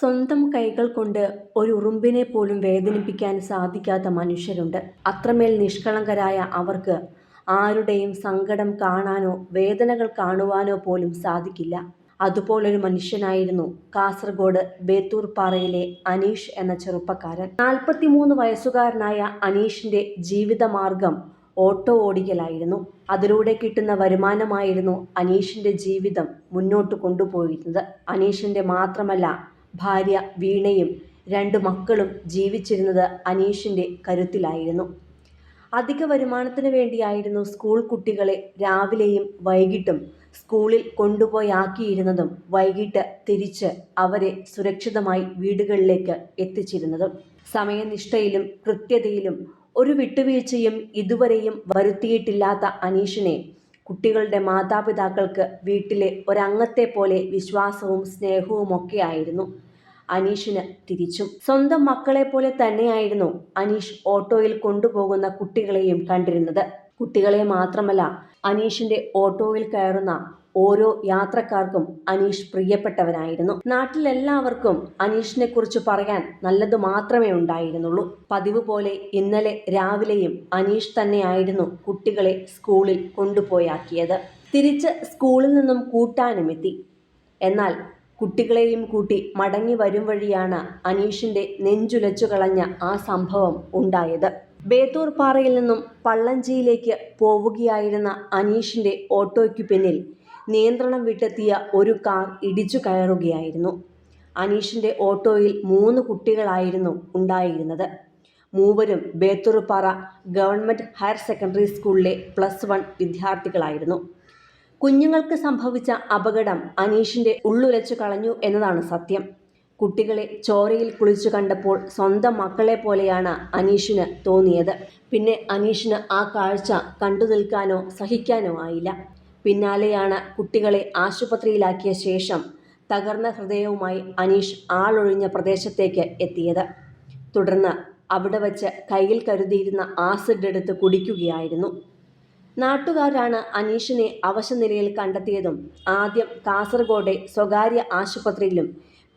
സ്വന്തം കൈകൾ കൊണ്ട് ഒരു ഉറുമ്പിനെ പോലും വേദനിപ്പിക്കാൻ സാധിക്കാത്ത മനുഷ്യരുണ്ട്. അത്രമേൽ നിഷ്കളങ്കരായ അവർക്ക് ആരുടെയും സങ്കടം കാണാനോ വേദനകൾ കാണുവാനോ പോലും സാധിക്കില്ല. അതുപോലൊരു മനുഷ്യനായിരുന്നു കാസർഗോഡ് ബേത്തൂർ പാറയിലെ അനീഷ് എന്ന ചെറുപ്പക്കാരൻ. നാൽപ്പത്തിമൂന്ന് വയസ്സുകാരനായ അനീഷിന്റെ ജീവിതമാർഗം ഓട്ടോ ഓടിക്കലായിരുന്നു. അതിലൂടെ കിട്ടുന്ന വരുമാനമായിരുന്നു അനീഷിന്റെ ജീവിതം മുന്നോട്ട് കൊണ്ടുപോയിരുന്നത്. അനീഷിന്റെ മാത്രമല്ല ഭാര്യ വീണയും രണ്ട് മക്കളും ജീവിച്ചിരുന്നത് അനീഷിന്റെ കരുത്തിലായിരുന്നു. അധിക വരുമാനത്തിന് വേണ്ടിയായിരുന്നു സ്കൂൾ കുട്ടികളെ രാവിലെയും വൈകിട്ടും സ്കൂളിൽ കൊണ്ടുപോയാക്കിയിരുന്നതും വൈകിട്ട് തിരിച്ച് അവരെ സുരക്ഷിതമായി വീടുകളിലേക്ക് എത്തിച്ചിരുന്നതും. സമയനിഷ്ഠയിലും കൃത്യതയിലും ഒരു വിട്ടുവീഴ്ചയും ഇതുവരെയും വരുത്തിയിട്ടില്ലാത്ത അനീഷിനെ കുട്ടികളുടെ മാതാപിതാക്കൾക്ക് വീട്ടിലെ ഒരംഗത്തെ പോലെ വിശ്വാസവും സ്നേഹവും ഒക്കെ ആയിരുന്നു. അനീഷിന് തിരിച്ചും. സ്വന്തം മക്കളെ പോലെ തന്നെയായിരുന്നു അനീഷ് ഓട്ടോയിൽ കൊണ്ടുപോകുന്ന കുട്ടികളെയും കണ്ടിരുന്നത്. കുട്ടികളെ മാത്രമല്ല അനീഷിന്റെ ഓട്ടോയിൽ കയറുന്ന ഓരോ യാത്രക്കാർക്കും അനീഷ് പ്രിയപ്പെട്ടവനായിരുന്നു. നാട്ടിലെല്ലാവർക്കും അനീഷിനെ കുറിച്ച് പറയാൻ നല്ലത് മാത്രമേ ഉണ്ടായിരുന്നുള്ളൂ. പതിവ് പോലെ ഇന്നലെ രാവിലെയും അനീഷ് തന്നെയായിരുന്നു കുട്ടികളെ സ്കൂളിൽ കൊണ്ടുപോയാക്കിയത്. തിരിച്ച് സ്കൂളിൽ നിന്നും കൂട്ടാനുമെത്തി. എന്നാൽ കുട്ടികളെയും കൂട്ടി മടങ്ങി വരും വഴിയാണ് അനീഷിന്റെ നെഞ്ചുലച്ചു കളഞ്ഞ ആ സംഭവം ഉണ്ടായത്. ബേത്തൂർ പാറയിൽ നിന്നും പള്ളഞ്ചിയിലേക്ക് പോവുകയായിരുന്ന അനീഷിന്റെ ഓട്ടോയ്ക്ക് പിന്നിൽ നിയന്ത്രണം വിട്ടെത്തിയ ഒരു കാർ ഇടിച്ചു കയറുകയായിരുന്നു. അനീഷിന്റെ ഓട്ടോയിൽ മൂന്ന് കുട്ടികളായിരുന്നു ഉണ്ടായിരുന്നത്. മൂവരും ബേത്തൂർപ്പാറ ഗവൺമെന്റ് ഹയർ സെക്കൻഡറി സ്കൂളിലെ പ്ലസ് വൺ വിദ്യാർത്ഥികളായിരുന്നു. കുഞ്ഞുങ്ങൾക്ക് സംഭവിച്ച അപകടം അനീഷിന്റെ ഉള്ളുലച്ചു കളഞ്ഞു എന്നതാണ് സത്യം. കുട്ടികളെ ചോരയിൽ കുളിച്ചു കണ്ടപ്പോൾ സ്വന്തം മക്കളെ പോലെയാണ് അനീഷിന് തോന്നിയത്. പിന്നെ അനീഷിന് ആ കാഴ്ച കണ്ടു നിൽക്കാനോ സഹിക്കാനോ ആയില്ല. പിന്നാലെയാണ് കുട്ടികളെ ആശുപത്രിയിലാക്കിയ ശേഷം തകർന്ന ഹൃദയവുമായി അനീഷ് ആളൊഴിഞ്ഞ പ്രദേശത്തേക്ക് എത്തിയത്. തുടർന്ന് അവിടെ വച്ച് കയ്യിൽ കരുതിയിരുന്ന ആസിഡ് എടുത്ത് കുടിക്കുകയായിരുന്നു. നാട്ടുകാരാണ് അനീഷിനെ അവശനിലയിൽ കണ്ടെത്തിയതും ആദ്യം കാസർഗോഡെ സ്വകാര്യ ആശുപത്രിയിലും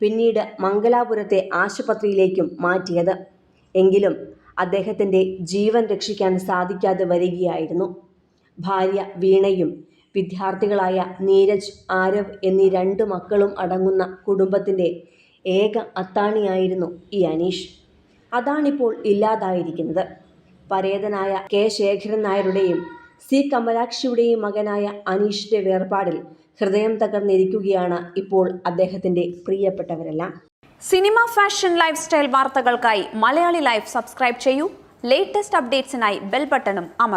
പിന്നീട് മംഗലാപുരത്തെ ആശുപത്രിയിലേക്കും മാറ്റിയത്. എങ്കിലും അദ്ദേഹത്തിന്റെ ജീവൻ രക്ഷിക്കാൻ സാധിക്കാതെ വരികയായിരുന്നു. ഭാര്യ വീണയും വിദ്യാർത്ഥികളായ നീരജ് ആരവ് എന്നീ രണ്ട് മക്കളും അടങ്ങുന്ന കുടുംബത്തിന്റെ ഏക അത്താണിയായിരുന്നു ഈ അനീഷ്. അതാണിപ്പോൾ ഇല്ലാതായിരിക്കുന്നത്. പരേതനായ കെ. ശേഖരൻ നായരുടെയും സി. കമലാക്ഷിയുടെയും മകനായ അനീഷിന്റെ വേർപാടിൽ ഹൃദയം തകർന്നിരിക്കുകയാണ് ഇപ്പോൾ അദ്ദേഹത്തിന്റെ പ്രിയപ്പെട്ടവരെല്ലാം. സിനിമ ഫാഷൻ ലൈഫ് സ്റ്റൈൽ വാർത്തകൾക്കായി മലയാളി ലൈഫ് സബ്സ്ക്രൈബ് ചെയ്യൂ. ലേറ്റസ്റ്റ് അപ്ഡേറ്റ്സിനായി ബെൽ ബട്ടണും അമർ